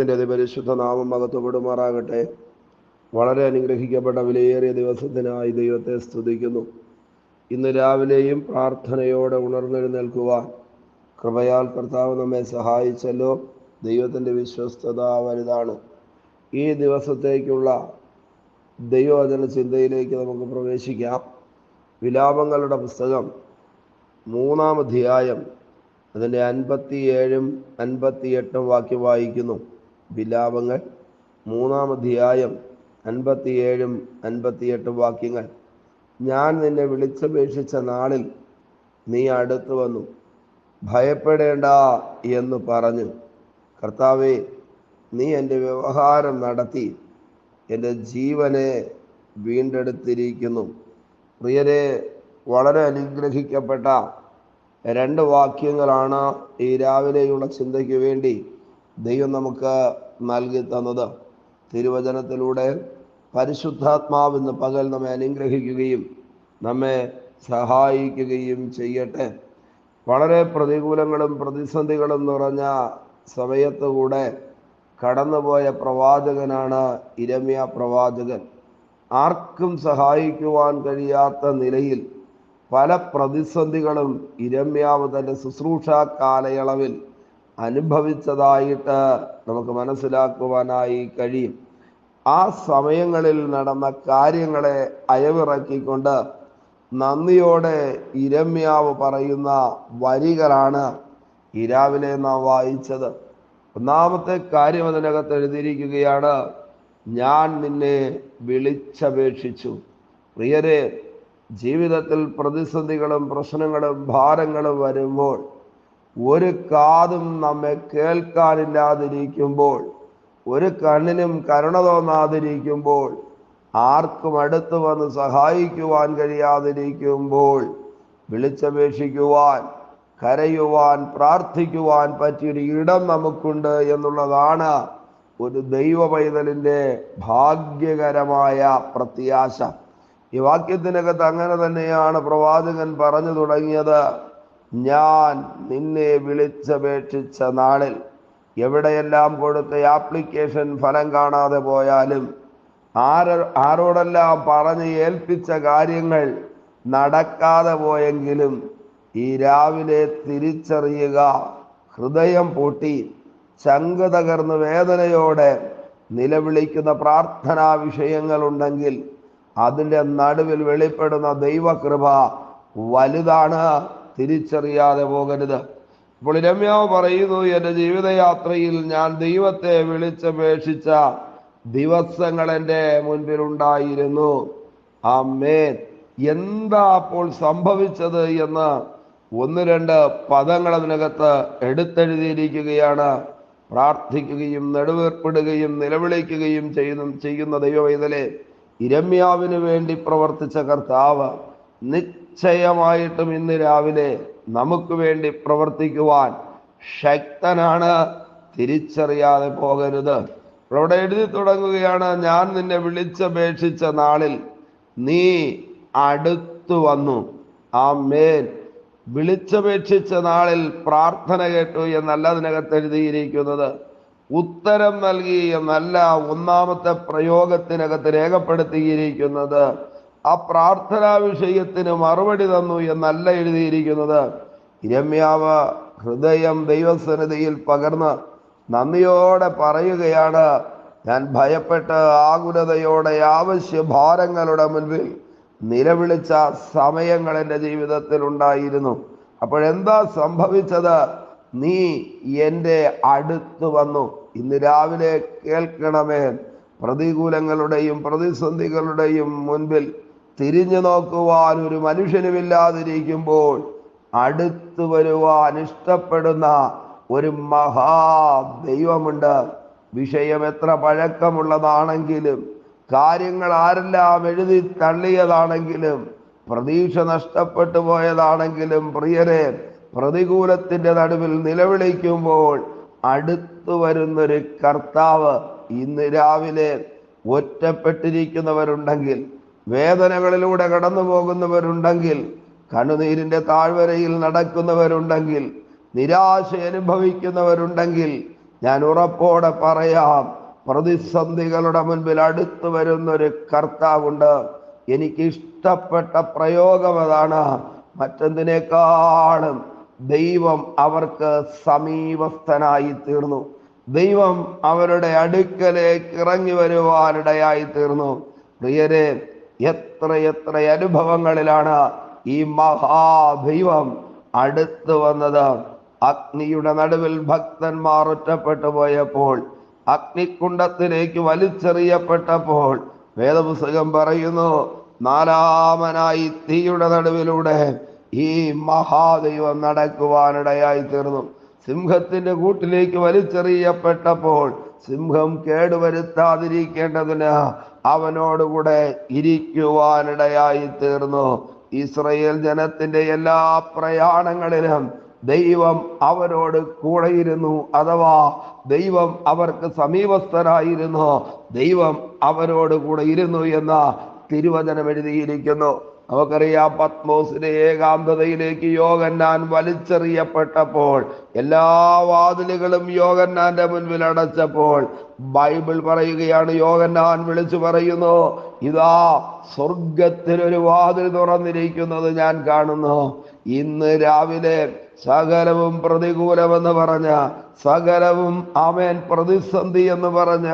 ദൈവത്തിന്റെ അതിപരിശുദ്ധ നാമം മകത്തുപെടുമാറാകട്ടെ വളരെ അനുഗ്രഹിക്കപ്പെട്ട വിലയേറിയ ദിവസത്തിനായി ദൈവത്തെ സ്തുതിക്കുന്നു. ഇന്ന് രാവിലെയും പ്രാർത്ഥനയോടെ ഉണർന്നെഴുന്നേൽക്കുവാൻ കൃപയാൽ കർത്താവ് നമ്മെ സഹായിച്ചല്ലോ. ദൈവത്തിന്റെ വിശ്വസ്തത വലുതാണ്. ഈ ദിവസത്തേക്കുള്ള ദൈവവചന ചിന്തയിലേക്ക് നമുക്ക് പ്രവേശിക്കാം. വിലാപങ്ങളുടെ പുസ്തകം മൂന്നാം അധ്യായം അതിന്റെ അൻപത്തിയേഴും അൻപത്തിയെട്ടും വാക്യം വായിക്കുന്നു. വിലാപങ്ങൾ മൂന്നാം അധ്യായം അൻപത്തിയേഴും അൻപത്തിയെട്ടും വാക്യങ്ങൾ. ഞാൻ നിന്നെ വിളിച്ചപേക്ഷിച്ച നാളിൽ നീ അടുത്തു വന്നു. ഭയപ്പെടേണ്ട എന്ന് പറഞ്ഞു. കർത്താവെ നീ എന്റെ വ്യവഹാരം നടത്തി. എന്റെ ജീവനെ വീണ്ടെടുത്തിരിക്കുന്നു. പ്രിയരെ വളരെ അനുഗ്രഹിക്കപ്പെട്ട രണ്ട് വാക്യങ്ങളാണ് ഈ രാവിലെയുള്ള ചിന്തയ്ക്ക് വേണ്ടി ദൈവം നമുക്ക് നൽകി തന്നത്. തിരുവചനത്തിലൂടെ പരിശുദ്ധാത്മാവ് ഇന്ന് പകൽ നമ്മെ അനുഗ്രഹിക്കുകയും നമ്മെ സഹായിക്കുകയും ചെയ്യട്ടെ. വളരെ പ്രതികൂലങ്ങളും പ്രതിസന്ധികളും നിറഞ്ഞ സമയത്തുകൂടെ കടന്നുപോയ പ്രവാചകനാണ് ഇരമ്യ പ്രവാചകൻ. ആർക്കും സഹായിക്കുവാൻ കഴിയാത്ത നിലയിൽ പല പ്രതിസന്ധികളും ഇരമ്യാവ് തന്റെ ശുശ്രൂഷ കാലയളവിൽ അനുഭവിച്ചതായിട്ട് നമുക്ക് മനസ്സിലാക്കുവാനായി കഴിയും. ആ സമയങ്ങളിൽ നടന്ന കാര്യങ്ങളെ അയവിറക്കിക്കൊണ്ട് നന്ദിയോടെ ഇരമ്യാവ് പറയുന്ന വരികളാണ് ഈ രാവിലെ നാം വായിച്ചത്. ഒന്നാമത്തെ കാര്യം അതിനകത്ത് എഴുതിയിരിക്കുകയാണ് ഞാൻ നിന്നെ വിളിച്ചപേക്ഷിച്ചു. പ്രിയരെ ജീവിതത്തിൽ പ്രതിസന്ധികളും പ്രശ്നങ്ങളും ഭാരങ്ങളും വരുമ്പോൾ ഒരു കാതും നമ്മെ കേൾക്കാനില്ലാതിരിക്കുമ്പോൾ ഒരു കണ്ണിനും കരുണ തോന്നാതിരിക്കുമ്പോൾ ആർക്കും അടുത്തു വന്ന് സഹായിക്കുവാൻ കഴിയാതിരിക്കുമ്പോൾ വിളിച്ചപേക്ഷിക്കുവാൻ കരയുവാൻ പ്രാർത്ഥിക്കുവാൻ പറ്റിയൊരു ഇടം നമുക്കുണ്ട് എന്നുള്ളതാണ് ഒരു ദൈവ പൈതലിന്റെ ഭാഗ്യകരമായ പ്രത്യാശ. ഈ വാക്യത്തിനകത്ത് അങ്ങനെ തന്നെയാണ് പ്രവാചകൻ പറഞ്ഞു തുടങ്ങിയത്. ഞാൻ നിന്നെ വിളിച്ചപേക്ഷിച്ച നാളിൽ എവിടെയെല്ലാം കൊടുത്ത ആപ്ലിക്കേഷൻ ഫലം കാണാതെ പോയാലും ആര ആരോടെല്ലാം പറഞ്ഞ് ഏൽപ്പിച്ച കാര്യങ്ങൾ നടക്കാതെ പോയെങ്കിലും ഈ രാവിലെ തിരിച്ചറിയുക ഹൃദയം പൂട്ടി ചങ്ക് തകർന്ന് വേദനയോടെ നിലവിളിക്കുന്ന പ്രാർത്ഥനാ വിഷയങ്ങളുണ്ടെങ്കിൽ അതിന്റെ നടുവിൽ വെളിപ്പെടുന്ന ദൈവകൃപ വലുതാണ്. തിരിച്ചറിയാതെ പോകരുത്. ഇപ്പോൾ രമ്യാവ് പറയുന്നു എന്റെ ജീവിതയാത്രയിൽ ഞാൻ ദൈവത്തെ വിളിച്ചപേക്ഷിച്ച ദിവസങ്ങൾ എന്റെ മുൻപിലുണ്ടായിരുന്നു. മേൻ എന്താ അപ്പോൾ സംഭവിച്ചത് എന്ന് ഒന്ന് രണ്ട് പദങ്ങൾ അതിനകത്ത് എടുത്തെഴുതിയിരിക്കുകയാണ്. പ്രാർത്ഥിക്കുകയും നെടുവേർപ്പെടുകയും നിലവിളിക്കുകയും ചെയ്യുന്ന ചെയ്യുന്ന ദൈവവൈതലെ ഇരമ്യാവിന് വേണ്ടി പ്രവർത്തിച്ച കർത്താവ് നിശ്ചയമായിട്ടും ഇന്ന് രാവിലെ നമുക്ക് വേണ്ടി പ്രവർത്തിക്കുവാൻ ശക്തനാണ്. തിരിച്ചറിയാതെ പോകരുത്. അവിടെ എഴുതി തുടങ്ങുകയാണ് ഞാൻ നിന്നെ വിളിച്ചപേക്ഷിച്ച നാളിൽ നീ അടുത്തു വന്നു. ആ മേൽ വിളിച്ചപേക്ഷിച്ച നാളിൽ പ്രാർത്ഥന കേട്ടു എന്നല്ല അതിനകത്ത് എഴുതിയിരിക്കുന്നത്. ഉത്തരം നൽകി എന്നല്ല ഒന്നാമത്തെ പ്രയോഗത്തിനകത്ത് രേഖപ്പെടുത്തിയിരിക്കുന്നത്. ആ പ്രാർത്ഥനാ വിഷയത്തിന് മറുപടി തന്നു എന്നല്ല എഴുതിയിരിക്കുന്നത്. ഇരമ്യാവ് ഹൃദയം ദൈവസന്നിധിയിൽ പകർന്ന് നന്ദിയോടെ പറയുകയാണ് ഞാൻ ഭയപ്പെട്ട് ആകുലതയോടെ ആവശ്യ ഭാരങ്ങളുടെ മുൻപിൽ നിലവിളിച്ച സമയങ്ങൾ എന്റെ ജീവിതത്തിൽ ഉണ്ടായിരുന്നു. അപ്പോഴെന്താ സംഭവിച്ചത്? നീ എന്റെ അടുത്ത് വന്നു. ഇന്ന് രാവിലെ കേൾക്കണമേ. പ്രതികൂലങ്ങളുടെയും പ്രതിസന്ധികളുടെയും മുൻപിൽ തിരിഞ്ഞു നോക്കുവാൻ ഒരു മനുഷ്യനുമില്ലാതിരിക്കുമ്പോൾ അടുത്തു വരുവാൻ ഇഷ്ടപ്പെടുന്ന ഒരു മഹാ ദൈവമുണ്ട്. വിഷയം എത്ര പഴക്കമുള്ളതാണെങ്കിലും കാര്യങ്ങൾ ആരെല്ലാം എഴുതി തള്ളിയതാണെങ്കിലും പ്രതീക്ഷ നഷ്ടപ്പെട്ടു പോയതാണെങ്കിലും പ്രിയരെ പ്രതികൂലത്തിന്റെ നടുവിൽ നിലവിളിക്കുമ്പോൾ അടുത്തു വരുന്നൊരു കർത്താവ് ഇന്ന് രാവിലെ ഒറ്റപ്പെട്ടിരിക്കുന്നവരുണ്ടെങ്കിൽ വേദനകളിലൂടെ കടന്നു പോകുന്നവരുണ്ടെങ്കിൽ കണ്ണുനീരിന്റെ താഴ്വരയിൽ നടക്കുന്നവരുണ്ടെങ്കിൽ നിരാശ അനുഭവിക്കുന്നവരുണ്ടെങ്കിൽ ഞാൻ ഉറപ്പോടെ പറയാം പ്രതിസന്ധികളുടെ മുൻപിൽ അടുത്തു വരുന്നൊരു കർത്താവുണ്ട്. എനിക്ക് ഇഷ്ടപ്പെട്ട പ്രയോഗം അതാണ്. മറ്റെന്തിനേക്കാളും ദൈവം അവർക്ക് സമീപസ്ഥനായി തീർന്നു. ദൈവം അവരുടെ അടുക്കലേക്ക് ഇറങ്ങി വരുവാനിടയായി തീർന്നു. പ്രിയരെ എത്ര എത്ര അനുഭവങ്ങളിലാണ് ഈ മഹാദൈവം അടുത്തു വന്നത്. അഗ്നിയുടെ നടുവിൽ ഭക്തന്മാർ ഒറ്റപ്പെട്ടു പോയപ്പോൾ അഗ്നിക്കുണ്ടത്തിലേക്ക് വലിച്ചെറിയപ്പെട്ടപ്പോൾ വേദപുസ്തകം പറയുന്നു നാലാമനായി തീയുടെ നടുവിലൂടെ ഈ മഹാദൈവം നടക്കുവാനിടയായി തീർന്നു. സിംഹത്തിന്റെ കൂട്ടിലേക്ക് വലിച്ചെറിയപ്പെട്ടപ്പോൾ സിംഹം കേടുവരുത്താതിരിക്കേണ്ടതിന് അവനോടുകൂടെ ഇരിക്കുവാനിടയായി തീർന്നു ഇസ്രയേൽ ജനത്തിന്റെ എല്ലാ പ്രയാണങ്ങളിലും ദൈവം അവരോട് കൂടെയിരുന്നു അഥവാ ദൈവം അവർക്ക് സമീപസ്ഥരായിരുന്നു ദൈവം അവരോട് കൂടെ ഇരുന്നു എന്ന തിരുവചനം എഴുതിയിരിക്കുന്നു. നമുക്കറിയാം പത്മോസിന്റെ ഏകാന്തതയിലേക്ക് യോഗന്നാൻ വലിച്ചെറിയപ്പെട്ടപ്പോൾ എല്ലാ വാതിലുകളും യോഗന്നാന്റെ മുൻപിൽ അടച്ചപ്പോൾ ബൈബിൾ പറയുകയാണ് യോഗന്നാൻ വിളിച്ചു പറയുന്നു ഇതാ സ്വർഗത്തിനൊരു വാതിൽ തുറന്നിരിക്കുന്നത് ഞാൻ കാണുന്നു. ഇന്ന് രാവിലെ സകലവും പ്രതികൂലമെന്ന് പറഞ്ഞ സകലവും ആമേൻ പ്രതിസന്ധി എന്ന് പറഞ്ഞ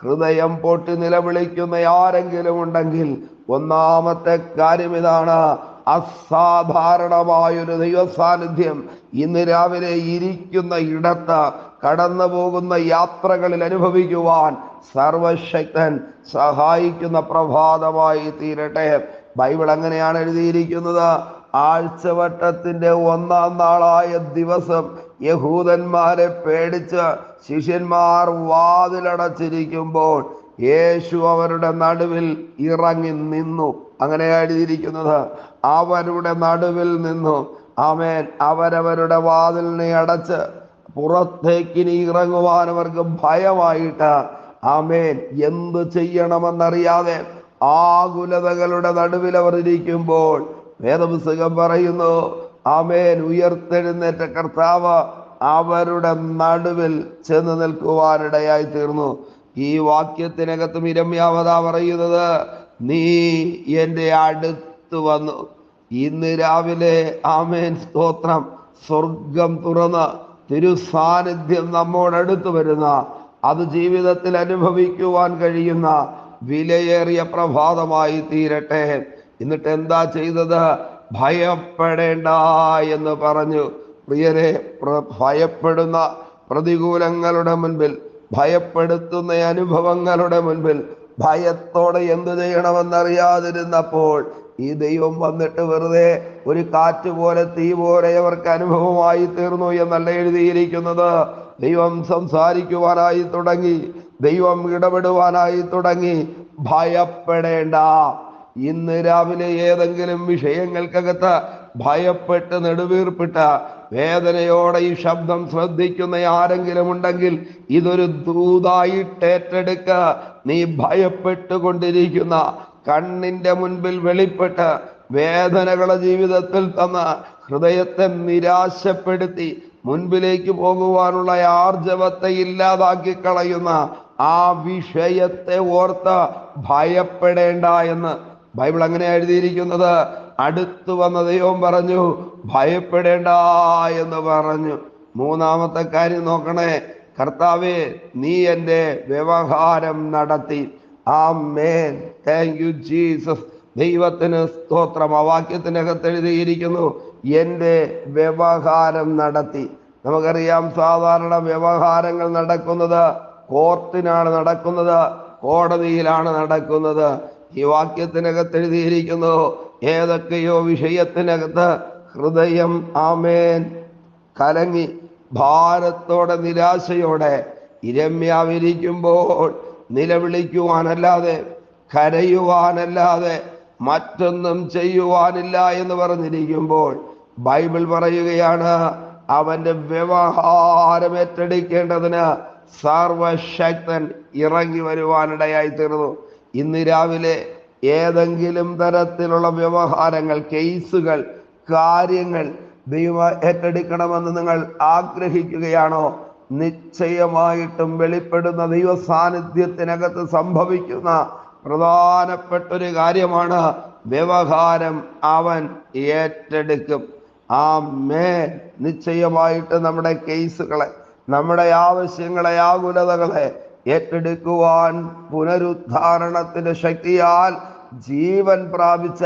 ഹൃദയം പൊട്ടി നിലവിളിക്കുന്ന ആരെങ്കിലും ഉണ്ടെങ്കിൽ ഒന്നാമത്തെ കാര്യം ഇതാണ്. അസാധാരണമായൊരു ദൈവ സാന്നിധ്യം ഇന്ന് രാവിലെ ഇരിക്കുന്ന ഇടത്ത് കടന്നു പോകുന്ന യാത്രകളിൽ അനുഭവിക്കുവാൻ സർവശക്തൻ സഹായിക്കുന്ന പ്രഭാതമായി തീരട്ടെ. ബൈബിൾ അങ്ങനെയാണ് എഴുതിയിരിക്കുന്നത്. ആഴ്ചവട്ടത്തിന്റെ ഒന്നാം നാളായ ദിവസം യഹൂദന്മാരെ പേടിച്ച് ശിഷ്യന്മാർ വാതിലടച്ചിരിക്കുമ്പോൾ യേശു അവരുടെ നടുവിൽ ഇറങ്ങി നിന്നു. അങ്ങനെ എഴുതിയിരിക്കുന്നത് അവരുടെ നടുവിൽ നിന്നു. ആമേൻ. അവരവരുടെ വാതിലിനെ അടച്ച് പുറത്തേക്ക് ഇനി ഇറങ്ങുവാൻ അവർക്ക് ഭയമായിട്ട് ആമേൻ എന്ത് ചെയ്യണമെന്നറിയാതെ ആകുലതകളുടെ നടുവിൽ അവർ ഇരിക്കുമ്പോൾ വേദപുസ്തകം പറയുന്നു ആമേൻ ഉയർത്തെഴുന്നേറ്റ കർത്താവ് അവരുടെ നടുവിൽ ചെന്ന് നിൽക്കുവാനിടയായി തീർന്നു. ഈ വാക്യത്തിനകത്ത് ഇരമ്യാവത പറയുന്നത് നീ എന്റെ അടുത്ത് വന്നു. ഇന്ന് രാവിലെ ആമേൻ സ്തോത്രം. സ്വർഗം തുറന്ന് തിരുസാന്നിധ്യം നമ്മോടടുത്ത് വരുന്ന അത് ജീവിതത്തിൽ അനുഭവിക്കുവാൻ കഴിയുന്ന വിലയേറിയ പ്രഭാതമായി തീരട്ടെ. എന്നിട്ട് എന്താ ചെയ്തത്? ഭയപ്പെടേണ്ട എന്ന് പറഞ്ഞു. പ്രിയരെ ഭയപ്പെടുന്ന പ്രതികൂലങ്ങളുടെ മുൻപിൽ ഭയപ്പെടുത്തുന്ന അനുഭവങ്ങളുടെ മുൻപിൽ ഭയത്തോടെ എന്തു ചെയ്യണമെന്നറിയാതിരുന്നപ്പോൾ ഈ ദൈവം വന്നിട്ട് വെറുതെ ഒരു കാറ്റ് പോലെ തീ പോലെ അവർക്ക് അനുഭവമായി തീർന്നു എന്നല്ല എഴുതിയിരിക്കുന്നത്. ദൈവം സംസാരിക്കുവാനായി തുടങ്ങി ദൈവം ഇടപെടുവാനായി തുടങ്ങി. ഭയപ്പെടേണ്ട. ഇന്ന് രാവിലെ ഏതെങ്കിലും വിഷയങ്ങൾക്കകത്ത് ഭയപ്പെട്ട് നെടുവീർപ്പിട്ട വേദനയോടെ ഈ ശബ്ദം ശ്രദ്ധിക്കുന്ന ആരെങ്കിലും ഉണ്ടെങ്കിൽ ഇതൊരു ദൂതായിട്ടേറ്റെടുക്ക നീ ഭയപ്പെട്ടുകൊണ്ടിരിക്കുന്ന കണ്ണിന്റെ മുൻപിൽ വെളിപ്പെട്ട വേദനകളെ ജീവിതത്തിൽ തന്ന ഹൃദയത്തെ നിരാശപ്പെടുത്തി മുൻപിലേക്ക് പോകുവാനുള്ള ആർജവത്തെ ഇല്ലാതാക്കി കളയുന്ന ആ വിഷയത്തെ ഓർത്ത് ഭയപ്പെടേണ്ട എന്ന് ബൈബിൾ അങ്ങനെ എഴുതിയിരിക്കുന്നത്. അടുത്തു വന്ന ദൈവം പറഞ്ഞു ഭയപ്പെടേണ്ട എന്ന് പറഞ്ഞു. മൂന്നാമത്തെ കാര്യം നോക്കണേ. കർത്താവെ നീ എന്റെ വ്യവഹാരം നടത്തി. ആ മേൻ താങ്ക് യു ജീസസ് ദൈവത്തിന് സ്തോത്രം. ആ വാക്യത്തിനകത്ത് എഴുതിയിരിക്കുന്നു എന്റെ വ്യവഹാരം നടത്തി. നമുക്കറിയാം സാധാരണ വ്യവഹാരങ്ങൾ നടക്കുന്നത് കോർട്ടിനാണ് നടക്കുന്നത് കോടതിയിലാണ് നടക്കുന്നത്. ഈ വാക്യത്തിനകത്ത് എഴുതിയിരിക്കുന്നു ഏതൊക്കെയോ വിഷയത്തിനകത്ത് ഹൃദയം ആമേൻ കലങ്ങി ഭാരത്തോടെ നിരാശയോടെ ഇരമ്യാവിരിക്കുമ്പോൾ നിലവിളിക്കുവാനല്ലാതെ കരയുവാനല്ലാതെ മറ്റൊന്നും ചെയ്യുവാനില്ല എന്ന് പറഞ്ഞിരിക്കുമ്പോൾ ബൈബിൾ പറയുകയാണ് അവന്റെ വ്യവഹാരം ഏറ്റെടുക്കേണ്ടതിന് സർവശക്തൻ ഇറങ്ങി വരുവാനിടയായി തീർന്നു. ഇന്ന് രാവിലെ ഏതെങ്കിലും തരത്തിലുള്ള വ്യവഹാരങ്ങൾ കേസുകൾ കാര്യങ്ങൾ ദൈവം ഏറ്റെടുക്കണമെന്ന് നിങ്ങൾ ആഗ്രഹിക്കുകയാണോ? നിശ്ചയമായിട്ടും വെളിപ്പെടുന്ന ദൈവ സാന്നിധ്യത്തിനകത്ത് സംഭവിക്കുന്ന പ്രധാനപ്പെട്ട ഒരു കാര്യമാണ് വ്യവഹാരം അവൻ ഏറ്റെടുക്കും. ആ മേ നിശ്ചയമായിട്ട് നമ്മുടെ കേസുകളെ നമ്മുടെ ആവശ്യങ്ങളെ ആകുലതകളെ ഏറ്റെടുക്കുവാൻ പുനരുദ്ധാരണത്തിന്റെ ശക്തിയാൽ ജീവൻ പ്രാപിച്ച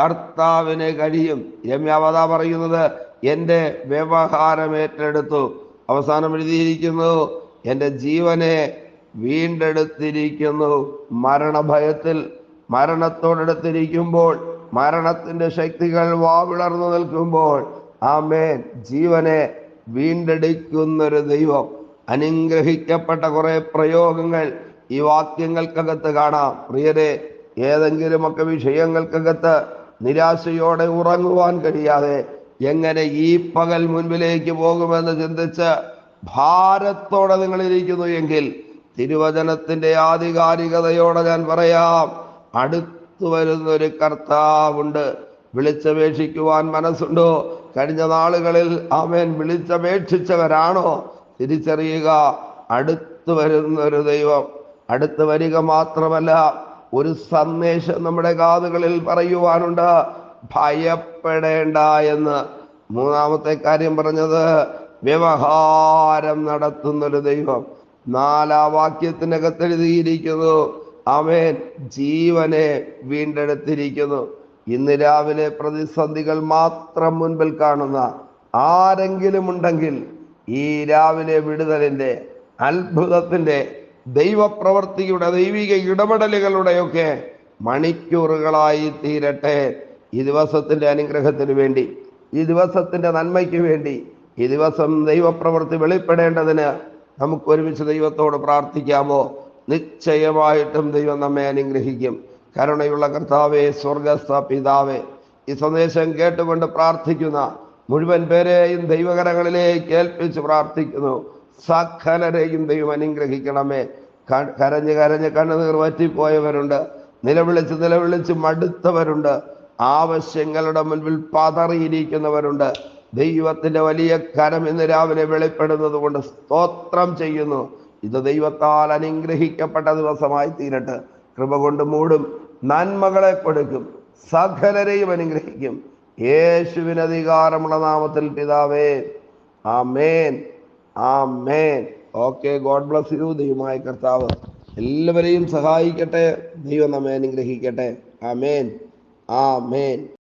കർത്താവിന് കഴിയും. രമ്യാവത പറയുന്നത് എന്റെ വ്യവഹാരം ഏറ്റെടുത്തു. അവസാനം എഴുതിയിരിക്കുന്നു എന്റെ ജീവനെ വീണ്ടെടുത്തിരിക്കുന്നു. മരണഭയത്തിൽ മരണത്തോടെടുത്തിരിക്കുമ്പോൾ മരണത്തിന്റെ ശക്തികൾ വാവിളർന്നു നിൽക്കുമ്പോൾ ആമേൻ ജീവനെ വീണ്ടെടുക്കുന്നൊരു ദൈവം. അനുഗ്രഹിക്കപ്പെട്ട കുറെ പ്രയോഗങ്ങൾ ഈ വാക്യങ്ങൾക്കകത്ത് കാണാം. പ്രിയരെ ഏതെങ്കിലുമൊക്കെ വിഷയങ്ങൾക്കകത്ത് നിരാശയോടെ ഉറങ്ങുവാൻ കഴിയാതെ എങ്ങനെ ഈ പകൽ മുൻപിലേക്ക് പോകുമെന്ന് ചിന്തിച്ച് ഭാരത്തോടെ നിങ്ങൾ ഇരിക്കുന്നു എങ്കിൽ തിരുവചനത്തിന്റെ ആധികാരികതയോടെ ഞാൻ പറയാം അടുത്തു വരുന്ന ഒരു കർത്താവുണ്ട്. വിളിച്ചപേക്ഷിക്കുവാൻ മനസ്സുണ്ടോ? കഴിഞ്ഞ നാളുകളിൽ ആമേൻ വിളിച്ചപേക്ഷിച്ചവരാണോ? തിരിച്ചറിയുക. അടുത്തു വരുന്ന ഒരു ദൈവം അടുത്ത് വരിക മാത്രമല്ല ഒരു സന്ദേശം നമ്മുടെ കാതുകളിൽ പറയുവാനുണ്ട്. ഭയപ്പെടേണ്ട എന്ന്. മൂന്നാമത്തെ കാര്യം പറഞ്ഞത് വ്യവഹാരം നടത്തുന്നൊരു ദൈവം. നാലാ വാക്യത്തിനകത്ത് എഴുതിയിരിക്കുന്നു അവൻ ജീവനെ വീണ്ടെടുത്തിരിക്കുന്നു. ഇന്ന് രാവിലെ പ്രതിസന്ധികൾ മാത്രം മുൻപിൽ കാണുന്ന ആരെങ്കിലും ഉണ്ടെങ്കിൽ ഈ രാവിലെ വിടുതലിന്റെ അത്ഭുതത്തിന്റെ ദൈവപ്രവർത്തിയുടെ ദൈവിക ഇടപെടലുകളുടെയൊക്കെ മണിക്കൂറുകളായി തീരട്ടെ. ഈ ദിവസത്തിന്റെ അനുഗ്രഹത്തിന് വേണ്ടി ഈ ദിവസത്തിന്റെ നന്മയ്ക്ക് വേണ്ടി ഈ ദിവസം ദൈവപ്രവൃത്തി വെളിപ്പെടേണ്ടതിന് നമുക്ക് ഒരുമിച്ച് ദൈവത്തോട് പ്രാർത്ഥിക്കാമോ? നിശ്ചയമായിട്ടും ദൈവം നമ്മെ അനുഗ്രഹിക്കും. കരുണയുള്ള കർത്താവേ സ്വർഗസ്ഥ പിതാവേ ഈ സന്ദേശം കേട്ടുകൊണ്ട് പ്രാർത്ഥിക്കുന്ന മുഴുവൻ പേരെയും ദൈവകരങ്ങളിലേക്ക് ഏൽപ്പിച്ച് പ്രാർത്ഥിക്കുന്നു. സകലരെയും ദൈവം അനുഗ്രഹിക്കണമേ. കരഞ്ഞ് കരഞ്ഞ് കണ്ണുനീർ വറ്റിപ്പോയവരുണ്ട്. നിലവിളിച്ച് നിലവിളിച്ച് മടുത്തവരുണ്ട്. ആവശ്യങ്ങളുടെ മുൻപിൽ പതറിയിരിക്കുന്നവരുണ്ട്. ദൈവത്തിന്റെ വലിയ കരം ഇന്ന് രാവിലെ വെളിപ്പെടുന്നത് കൊണ്ട് സ്തോത്രം ചെയ്യുന്നു. ഇത് ദൈവത്താൽ അനുഗ്രഹിക്കപ്പെട്ട ദിവസമായി തീരട്ടെ. കൃപ കൊണ്ട് മൂടും നന്മകളെ കൊടുക്കും. സകലരെയും അനുഗ്രഹിക്കും. യേശുവിന് അധികാരമുള്ള നാമത്തിൽ പിതാവേ amen amen okay God bless you ദൈവമായ കർത്താവ്. എല്ലാവരെയും സഹായിക്കട്ടെ ദൈവം നമ്മെ അനുഗ്രഹിക്കട്ടെ. ആ മേൻ ആ ആമേൻ.